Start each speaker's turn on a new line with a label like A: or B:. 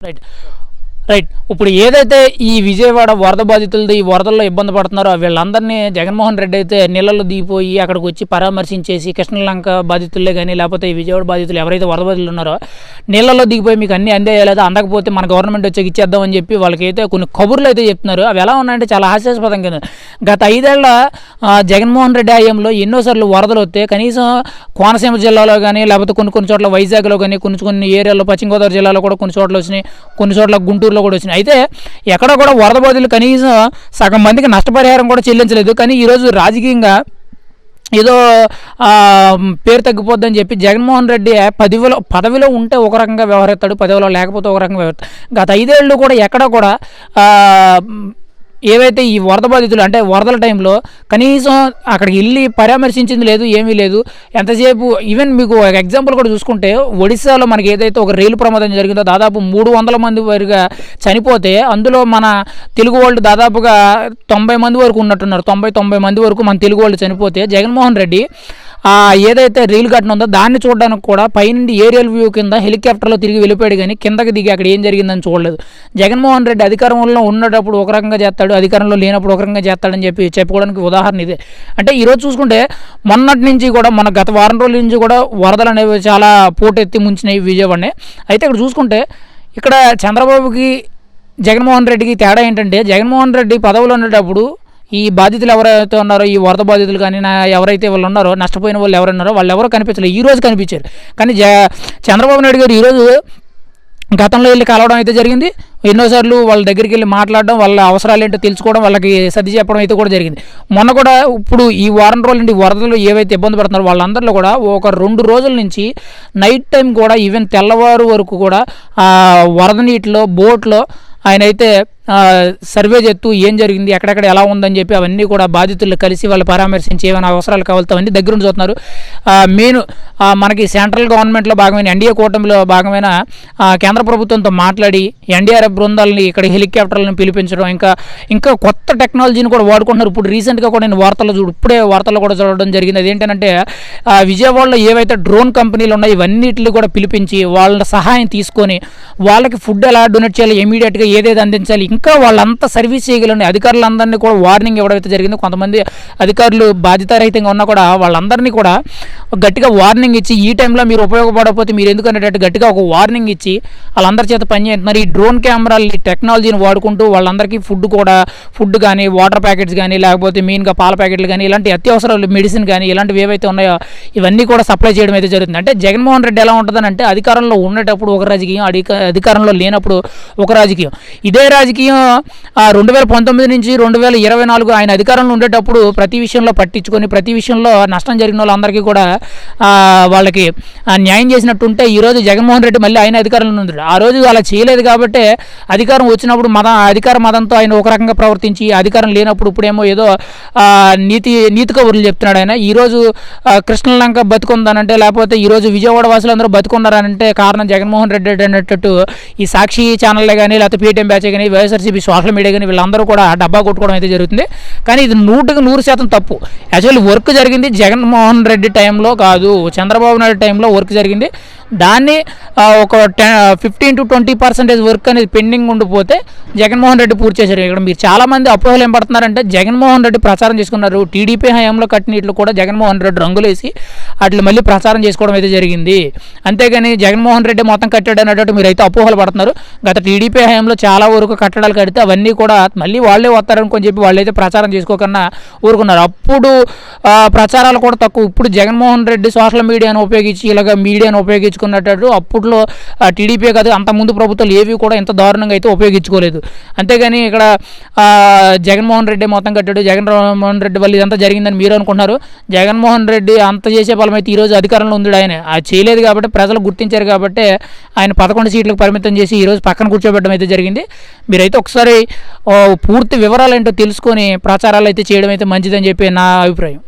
A: Right right. ఇప్పుడు ఏదైతే ఈ విజయవాడ వరద బాధితులది ఈ వరదల్లో ఇబ్బంది పడుతున్నారో వీళ్ళందరినీ జగన్మోహన్ రెడ్డి అయితే నీళ్ళలో దిగిపోయి అక్కడికి వచ్చి పరామర్శించేసి కృష్ణలంక బాధితులే కానీ లేకపోతే ఈ విజయవాడ బాధితులు ఎవరైతే వరద బాధితులు ఉన్నారో నీళ్ళలో దిగిపోయి మీకు అన్ని అందేయలేదు అందకపోతే మన గవర్నమెంట్ వచ్చి ఇచ్చేద్దామని చెప్పి వాళ్ళకైతే కొన్ని కబుర్లు అయితే చెప్తున్నారు. అవి ఎలా ఉన్నాయంటే చాలా హాస్యాస్పదం కింద గత ఐదేళ్ళ జగన్మోహన్ రెడ్డి హయాంలో ఎన్నోసార్లు వరదలు వస్తే కనీసం కోనసీమ జిల్లాలో కానీ లేకపోతే కొన్ని కొన్ని చోట్ల వైజాగ్లో కానీ కొన్ని కొన్ని ఏరియాలో పశ్చిమ గోదావరి జిల్లాలో కూడా కొన్ని చోట్ల వచ్చినాయి. కొన్ని చోట్ల గుంటూరులో కూడా వచ్చినాయి. అయితే ఎక్కడ కూడా వరద బాధితులు కనీసం సగం మందికి నష్టపరిహారం కూడా చెల్లించలేదు. కానీ ఈరోజు రాజకీయంగా ఏదో పేరు తగ్గిపోద్దని చెప్పి జగన్మోహన్ రెడ్డి పదవిలో పదవిలో ఉంటే ఒక రకంగా వ్యవహరిస్తాడు పదవిలో లేకపోతే ఒక రకంగా వ్యవహరిస్తాడు. గత ఐదేళ్ళు కూడా ఎక్కడ కూడా ఏవైతే ఈ వరద బాధితులు అంటే వరదల టైంలో కనీసం అక్కడికి వెళ్ళి పరామర్శించింది లేదు ఏమీ లేదు. ఎంతసేపు ఈవెన్ మీకు ఒక ఎగ్జాంపుల్ కూడా చూసుకుంటే ఒడిశాలో మనకి ఏదైతే ఒక రైలు ప్రమాదం జరిగిందో దాదాపు మూడు వందల మంది వరకు చనిపోతే అందులో మన తెలుగు వాళ్ళు దాదాపుగా తొంభై మంది వరకు ఉన్నట్టున్నారు. తొంభై తొంభై మంది వరకు మన తెలుగు వాళ్ళు చనిపోతే జగన్మోహన్ రెడ్డి ఏదైతే రీల్ ఘటన ఉందో దాన్ని చూడడానికి కూడా పైనుండి ఏరియల్ వ్యూ కింద హెలికాప్టర్లో తిరిగి వెళ్ళిపోయాడు కానీ కిందకి దిగి అక్కడ ఏం జరిగిందని చూడలేదు. జగన్మోహన్ రెడ్డి అధికారంలో ఉన్నప్పుడు ఒక రకంగా చేస్తాడు అధికారంలో లేనప్పుడు ఒక రకంగా చేస్తాడని చెప్పి చెప్పుకోవడానికి ఉదాహరణ ఇదే. అంటే ఈరోజు చూసుకుంటే మొన్నటి నుంచి కూడా మన గత వారం రోజుల నుంచి కూడా వరదలు అనేవి చాలా పోటెత్తి ముంచినాయి విజయవాడనే. అయితే ఇక్కడ చూసుకుంటే ఇక్కడ చంద్రబాబుకి జగన్మోహన్ రెడ్డికి తేడా ఏంటంటే జగన్మోహన్ రెడ్డి పదవులు ఉండేటప్పుడు ఈ బాధితులు ఎవరైతే ఉన్నారో ఈ వరద బాధితులు కానీ నా ఎవరైతే వాళ్ళు ఉన్నారో నష్టపోయిన వాళ్ళు ఎవరున్నారో వాళ్ళు ఎవరో కనిపించలేదు ఈ రోజు కనిపించారు. కానీ చంద్రబాబు నాయుడు గారు ఈరోజు గతంలో వెళ్ళి కలవడం అయితే జరిగింది. ఎన్నోసార్లు వాళ్ళ దగ్గరికి వెళ్ళి మాట్లాడడం వాళ్ళ అవసరాలు ఏంటో తెలుసుకోవడం వాళ్ళకి సర్ది చెప్పడం అయితే కూడా జరిగింది. మొన్న కూడా ఇప్పుడు ఈ వారం రోజుల నుండి వరదలు ఏవైతే ఇబ్బంది పడుతున్నారో వాళ్ళందరిలో కూడా ఒక రెండు రోజుల నుంచి నైట్ టైం కూడా ఈవెన్ తెల్లవారు వరకు కూడా వరద నీటిలో బోట్లో ఆయన అయితే సర్వే చేస్తూ ఏం జరిగింది ఎక్కడెక్కడ ఎలా ఉందని చెప్పి అవన్నీ కూడా బాధితులు కలిసి వాళ్ళు పరామర్శించి ఏమైనా అవసరాలు కావాలతో అవన్నీ దగ్గరుండి చూస్తున్నారు. మెయిన్ మనకి సెంట్రల్ గవర్నమెంట్లో భాగమైన ఎన్డీఏ కూటమిలో భాగమైన కేంద్ర ప్రభుత్వంతో మాట్లాడి ఎన్డీఆర్ఎఫ్ బృందాలని ఇక్కడ హెలికాప్టర్లను పిలిపించడం ఇంకా ఇంకా కొత్త టెక్నాలజీని కూడా వాడుకుంటున్నారు. ఇప్పుడు రీసెంట్గా కూడా నేను వార్తలు చూడు ఇప్పుడే వార్తలు కూడా చూడడం జరిగింది. అదేంటంటే విజయవాడలో ఏవైతే డ్రోన్ కంపెనీలు ఉన్నాయో ఇవన్నిటిని కూడా పిలిపించి వాళ్ళ సహాయం తీసుకొని వాళ్ళకి ఫుడ్ ఎలా డొనేట్ చేయాలి ఇమీడియట్గా ఏదేది అందించాలి ఇంకా వాళ్ళంతా సర్వీస్ చేయగలని అధికారులందరినీ కూడా వార్నింగ్ ఇవ్వడం అయితే జరిగింది. కొంతమంది అధికారులు బాధ్యతారహితంగా ఉన్నా కూడా వాళ్ళందరినీ కూడా గట్టిగా వార్నింగ్ ఇచ్చి ఈ టైంలో మీరు ఉపయోగపడకపోతే మీరు ఎందుకు అనేటట్టు గట్టిగా ఒక వార్నింగ్ ఇచ్చి వాళ్ళందరి చేత పనిచేస్తున్నారు ఈ డ్రోన్ కెమెరాలు టెక్నాలజీని వాడుకుంటూ వాళ్ళందరికీ ఫుడ్ కూడా ఫుడ్ కానీ వాటర్ ప్యాకెట్స్ కానీ లేకపోతే మెయిన్గా పాల ప్యాకెట్లు కానీ ఇలాంటి అత్యవసరాలు మెడిసిన్ కానీ ఇలాంటివి ఏవైతే ఉన్నాయో ఇవన్నీ కూడా సప్లై చేయడం అయితే జరుగుతుంది. అంటే జగన్మోహన్ రెడ్డి ఎలా ఉంటుందని అంటే అధికారంలో ఉండేటప్పుడు ఒక రాజకీయం అధిక అధికారంలో లేనప్పుడు ఒక రాజకీయం. ఇదే రాజకీయం రెండు వేల పంతొమ్మిది నుంచి రెండు వేల ఇరవై నాలుగు ఆయన అధికారంలో ఉండేటప్పుడు ప్రతి విషయంలో పట్టించుకొని ప్రతి విషయంలో నష్టం జరిగిన వాళ్ళందరికీ కూడా వాళ్ళకి న్యాయం చేసినట్టు ఉంటే ఈరోజు జగన్మోహన్ రెడ్డి మళ్ళీ ఆయన అధికారంలో ఉన్నాడు. ఆ రోజు అలా చేయలేదు కాబట్టి అధికారం వచ్చినప్పుడు మద అధికార మదంతో ఆయన ఒక రకంగా ప్రవర్తించి అధికారం లేనప్పుడు ఇప్పుడేమో ఏదో నీతి నీతి కబుర్లు చెప్తున్నాడు ఆయన. ఈరోజు కృష్ణలంక బతుకుందనంటే లేకపోతే ఈరోజు విజయవాడ వాసులందరూ బతుకున్నారనంటే కారణం జగన్మోహన్ రెడ్డి అనేటట్టు ఈ సాక్షి ఛానల్ కానీ లేకపోతే పీటీఎం బ్యాచ్ కానీ వైఎస్ఆర్సీపీ సోషల్ మీడియా కానీ వీళ్ళందరూ కూడా డబ్బా కొట్టుకోవడం అయితే జరుగుతుంది. కానీ ఇది నూటికి నూరు శాతం తప్పు. యాక్చువల్లీ వర్క్ జరిగింది జగన్మోహన్ రెడ్డి టైంలో కాదు చంద్రబాబు నాయుడు టైంలో వర్క్ జరిగింది. దాన్ని ఒక ten fifteen to twenty percentage work అనేది పెండింగ్ ఉండిపోతే జగన్మోహన్ రెడ్డి పూర్తి చేశారు. ఇక్కడ మీరు చాలా మంది అపోహలు ఏం పడుతున్నారంటే జగన్మోహన్ రెడ్డి ప్రచారం చేసుకున్నారు. టీడీపీ హయాంలో కట్టిన ఇట్లు కూడా జగన్మోహన్ రెడ్డి రంగులేసి అట్లు మళ్ళీ ప్రచారం చేసుకోవడం అయితే జరిగింది. అంతేగాని జగన్మోహన్ రెడ్డి మొత్తం కట్టాడు అన్నట్టు మీరు అయితే అపోహలు పడుతున్నారు. గత టీడీపీ హయాంలో చాలా వరకు కట్టడాలు కడితే అవన్నీ కూడా మళ్ళీ వాళ్ళే వస్తారనుకొని చెప్పి వాళ్ళైతే ప్రచారం చేసుకోకుండా ఊరుకున్నారు. అప్పుడు ప్రచారాలు కూడా తక్కువ. ఇప్పుడు జగన్మోహన్ రెడ్డి సోషల్ మీడియాను ఉపయోగించి ఇలాగ మీడియాను ఉపయోగించుకున్నట్టు అప్పట్లో టీడీపీ కాదు అంత ముందు ప్రభుత్వాలు ఏవి కూడా ఇంత దారుణంగా అయితే ఉపయోగించుకోలేదు. అంతేగాని ఇక్కడ జగన్మోహన్ రెడ్డి మొత్తం కట్టాడు. జగన్మోహన్ రెడ్డి వల్ల ఇదంతా జరిగిందని మీరు అనుకుంటున్నారు. జగన్మోహన్ రెడ్డి అంత చేసే బలం అయితే ఈరోజు అధికారంలో ఉంది ఆయన? ఆ చేయలేదు కాబట్టి ప్రజలు గుర్తించారు కాబట్టి ఆయన పదకొండు సీట్లకు పరిమితం చేసి ఈరోజు పక్కన కూర్చోబెట్టడం అయితే జరిగింది. మీరైతే ఒకసారి పూర్తి వివరాలు ఏంటో తెలుసుకొని ప్రచారాలు అయితే చేయడం అయితే మంచిదని చెప్పి నా అభిప్రాయం.